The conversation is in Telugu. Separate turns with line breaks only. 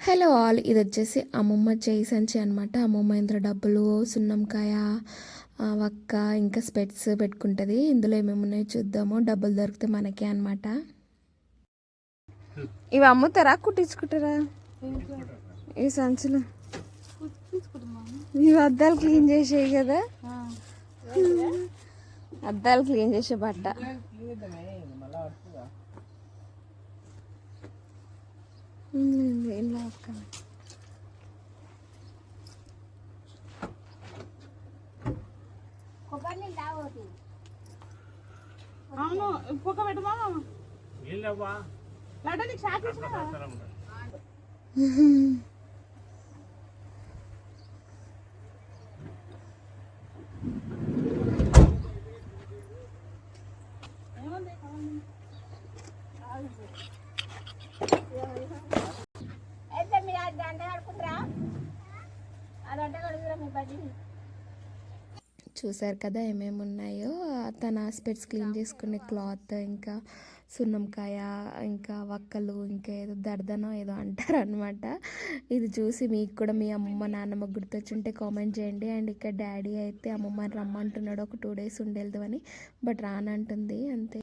హలో ఆల్ ఇది వచ్చేసి అమ్మమ్మ చేయి సంచి అనమాట అమ్మమ్మ ఇందులో డబ్బులు సున్నంకాయ వక్క ఇంకా స్పెట్స్ పెట్టుకుంటుంది. ఇందులో ఏమేమి ఉన్నాయో చూద్దాము. డబ్బులు దొరికితే మనకే అనమాట ఇవి అమ్ముతారా? కుట్టించుకుంటారా? ఈ సంచులు. ఇవి అద్దాలు క్లీన్ చేసేవి కదా. అద్దాలు క్లీన్ చేసే బట్ట. ఇలా ఒక్క
అవును పొక్క పెట్టమా లడ్డు నీకు షాక్
అయితే మీరు కడుగురా మీ
చూసారు కదా ఏమేమి ఉన్నాయో తన స్పెట్స్ క్లీన్ చేసుకునే క్లాత్ ఇంకా సున్నంకాయ ఇంకా వక్కలు ఇంకా ఏదో దర్దనో ఏదో అంటారు అనమాట ఇది చూసి మీకు కూడా మీ అమ్మమ్మ నాన్నమ్మ గుర్తొచ్చుంటే కామెంట్ చేయండి. అండ్ ఇక్కడ డాడీ అయితే అమ్మమ్మని రమ్మంటున్నాడు. ఒక టూ డేస్ ఉండేది అని. బట్ రానంటుంది అంతే.